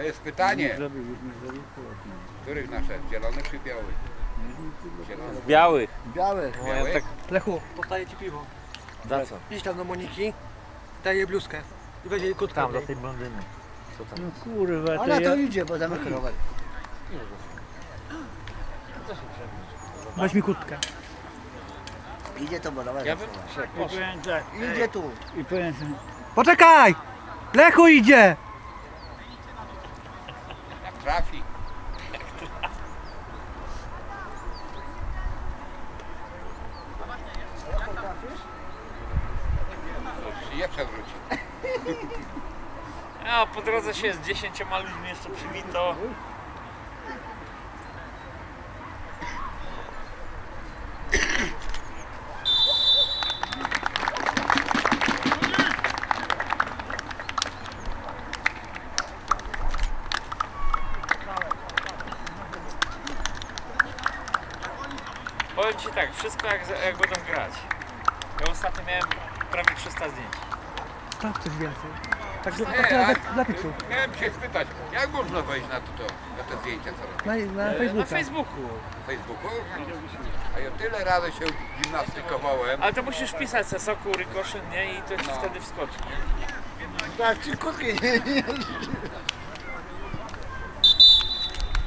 To jest pytanie, których naszedł? Zielony czy biały? Zielony. Białych. Białe. No ja tak... Lechu, postaje ci piwo. Za co? Idź tam do Moniki, daj jej bluzkę i weź jej kutkę. Tam, do tej blondyny. Co tam? No kurwa, to Ona ja... to idzie, bo zamyka rower. Weź mi kutkę. Idzie to, bo rower Ja bym Idzie tu. i powiem, Poczekaj! Lechu idzie! Trafi. Czy nie przewróci? A po drodze się z dziesięcioma ludźmi jeszcze przywito. Powiem Ci tak, wszystko jak, jak będą grać. Ja ostatnio miałem prawie 300 zdjęć. Tak, coś więcej. Tak, dla, Nie, tak dla, dla. Miałem się spytać, jak można wejść na, to, na te zdjęcia, co robię? Na, na. Facebooku. Na Facebooku? A ja tyle razy się gimnastykowałem. Ale to musisz pisać se soku, rykoszyn, nie? I to ci No. wtedy wskoczy. Tak, ci kutki nie, nie.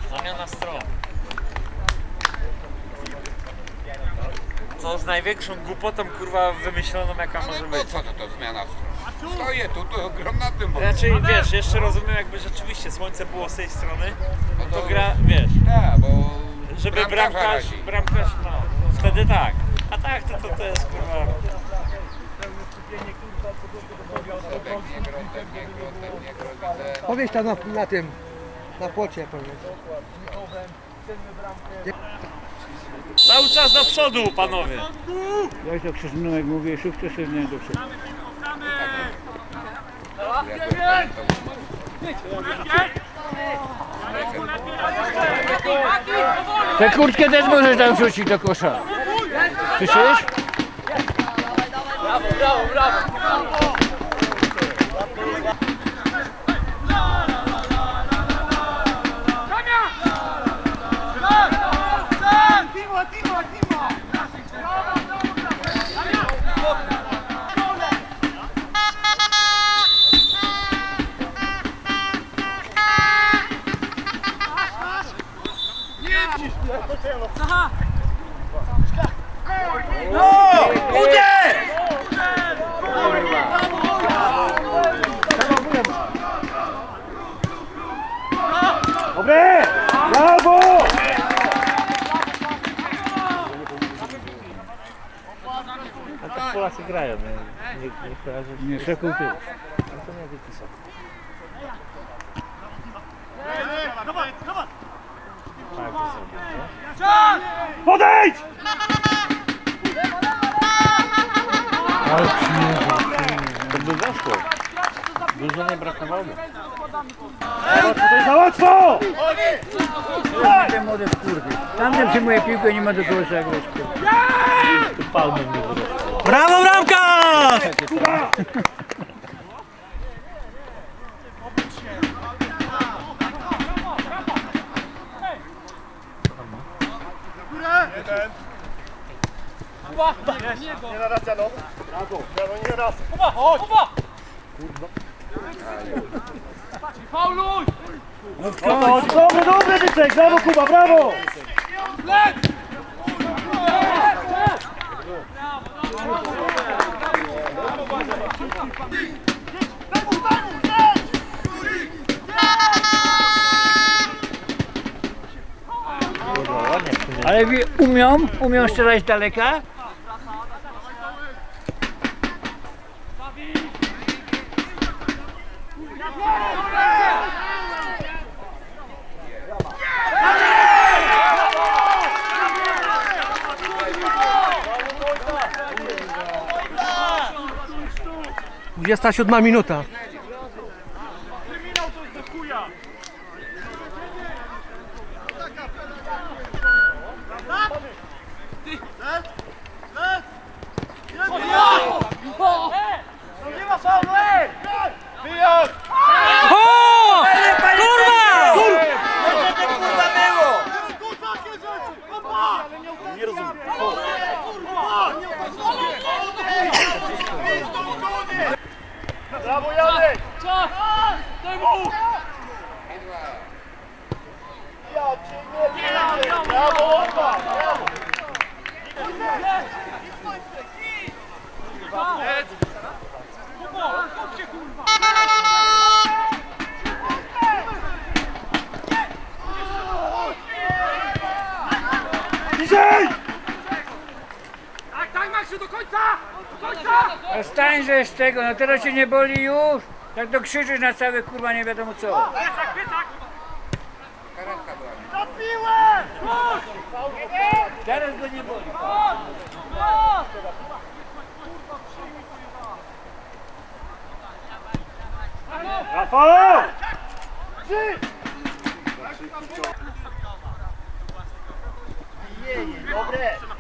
Zamiana stron. Co z największą głupotą kurwa wymyśloną jaka Ale może po być. co to, to zmiana stron? Stoję tu, to gram na tym. bo- Raczej wiesz, jeszcze rozumiem jakby rzeczywiście słońce było z tej strony, No to gra, wiesz, Tak, bo żeby bramkarza bramkarz, razi. bramkarz, no, wtedy tak. A tak, to, to, to jest kurwa, nie nie nie. Powiedz tam na, na tym, na płocie powiedz. Cały czas do przodu panowie. jak to krzyżnąłek mówię, sukcesywnie do przodu. Ja to pamiętam. Tę kurtkę też możesz tam wrzucić do kosza. Słyszysz? Dobre! Brawo! A tak Polacy grają, nie, nie, nie kojarzę. Nie, szeku ty. No to nie wypisał. Tak, to zrobił, nie? Podejdź! To by weszło. Dużo nie brakowało. Tutaj za łatwo! Te młode kurwy. Tamten przyjmuje piłkę, nie ma do kogo zagrać. Tu palmy nie wyrosło. Brawo bramka! Dobry, dobry Wyczek, brawo Kuba, brawo! Ale wie- umią, umią strzelać daleka? Dwudziesta siódma minuta. O! Kurwa! Bliżej! Tak, tak, Maksiu, do końca! Do końca! No stańże z tego, no teraz cię nie boli już. Tak to krzyczysz na całe kurwa nie wiadomo co. Piecak, piecak! Karetka była. Teraz go nie boli. Rafał! Dobre.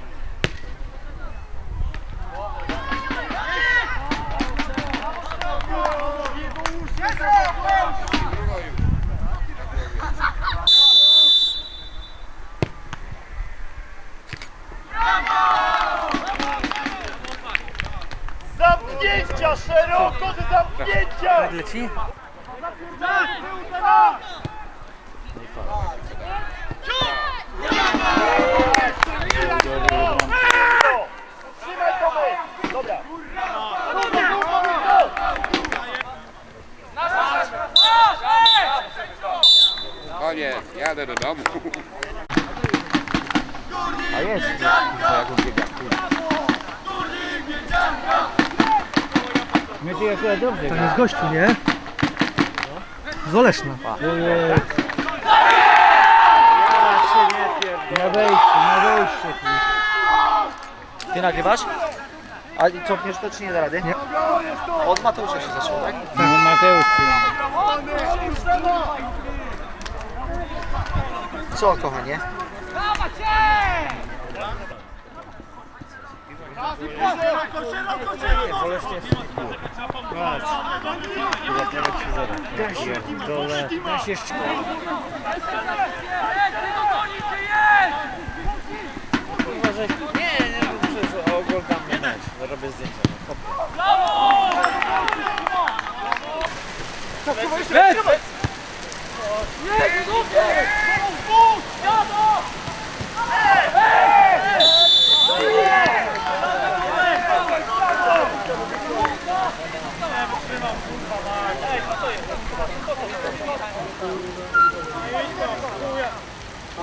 Zamknięcia, szeroko, że zamknięcia! Leci? Trzymaj to my! Dobra. Koniec, jadę do domu. A jest. Ty akurat dobrze Tam jest gościu, nie? Z Oleszna. Na wejściu, na wejściu. Ty nagrywasz? A i cofniesz to czy nie da rady? Nie. Od Mateusza się zaczął, tak? No Mateusz. Co, kochanie? Da się, dole, da się Nie, nie, bo przecież oglądam mecz, robię zdjęcia. no,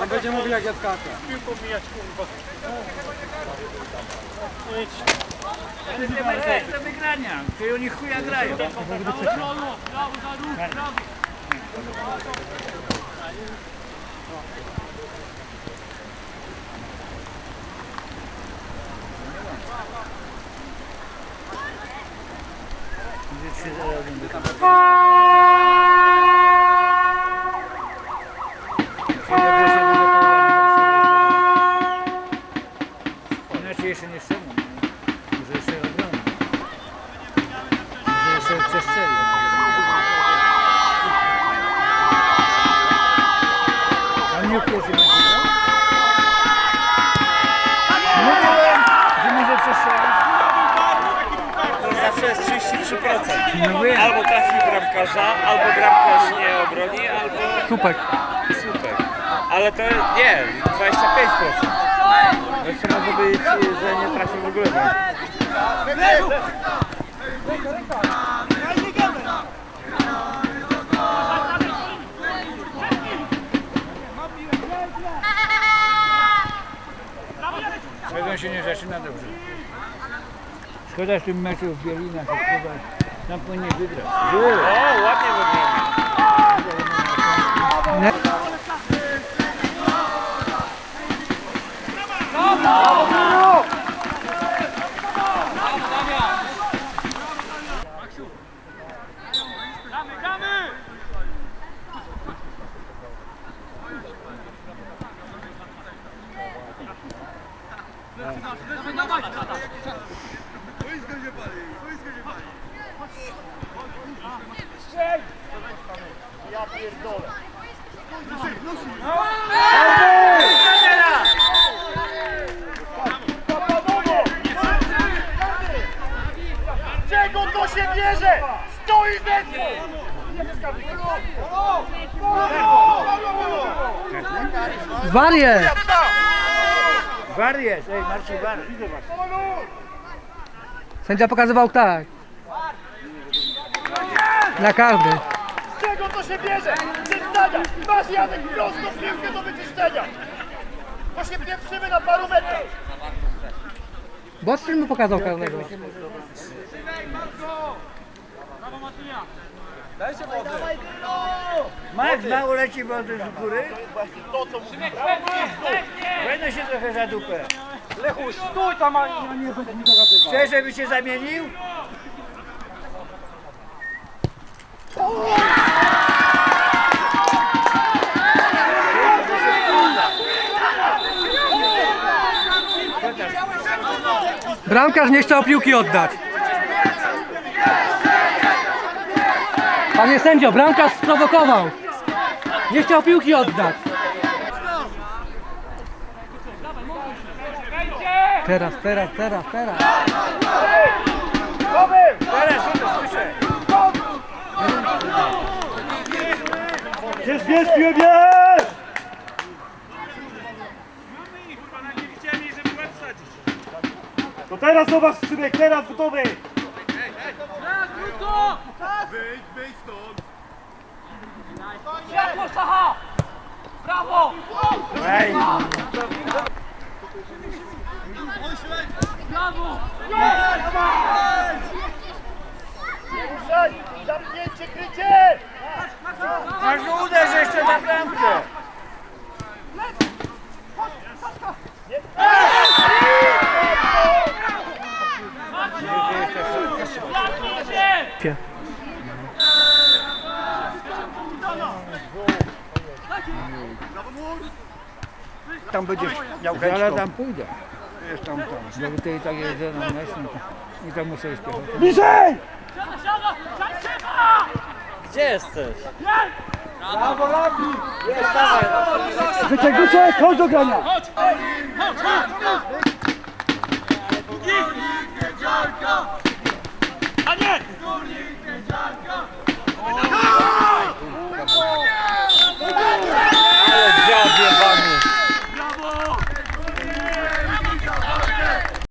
On będzie mówił jak ja skaczę. To jest do wygrania. Czyli oni chuja grają. Inaczej Albo trafi bramkarza, albo bramkarz nie obroni, albo Supek. super. Ale to nie, 25%. Jeszcze może być, że nie trafi w ogóle. Sezon się nie zaczyna dobrze. Szkoda w tym meczu w Bielinach, chyba tam powinien wygrać. O, ładnie wygląda. Czego to się Warię! War jest, ej Marcin, war. Sędzia pokazywał tak. Na kardy. Z czego to się bierze? Czyszczenia! Masz Janek prosto piłkę do wyczyszczenia! To się pieprzymy na paru metrach! Boczny mu pokazał karnego. Max mało leci wody z góry. Będę się trochę za dupę. Lechu, stój tam! a- Chcesz, żeby się zamienił? Bramkarz nie chciał piłki oddać. Panie sędzio, bramkarz sprowokował. Nie chciał piłki oddać. Teraz, teraz, teraz, teraz. Teraz. Jest, jest, piłę, bierz! To teraz zobacz Szybek, teraz gotowy! Ej, Ruszaj! Zamknięcie, krycie! masz uderz jeszcze na bramkę. tam będziesz miał chęć, Zaraz tam pójdę. Wiesz, tam, tam. No bo to i tak jeżdżę na miasto i tam muszę iść piechotą. Bliżej! Gdzie jesteś? Brawo, Rabbi! Jest, dawaj! No. Wyciek, wyciek, chodź do grania! Chodź, chodź, chodź! A nie! Turnik Kędziarka!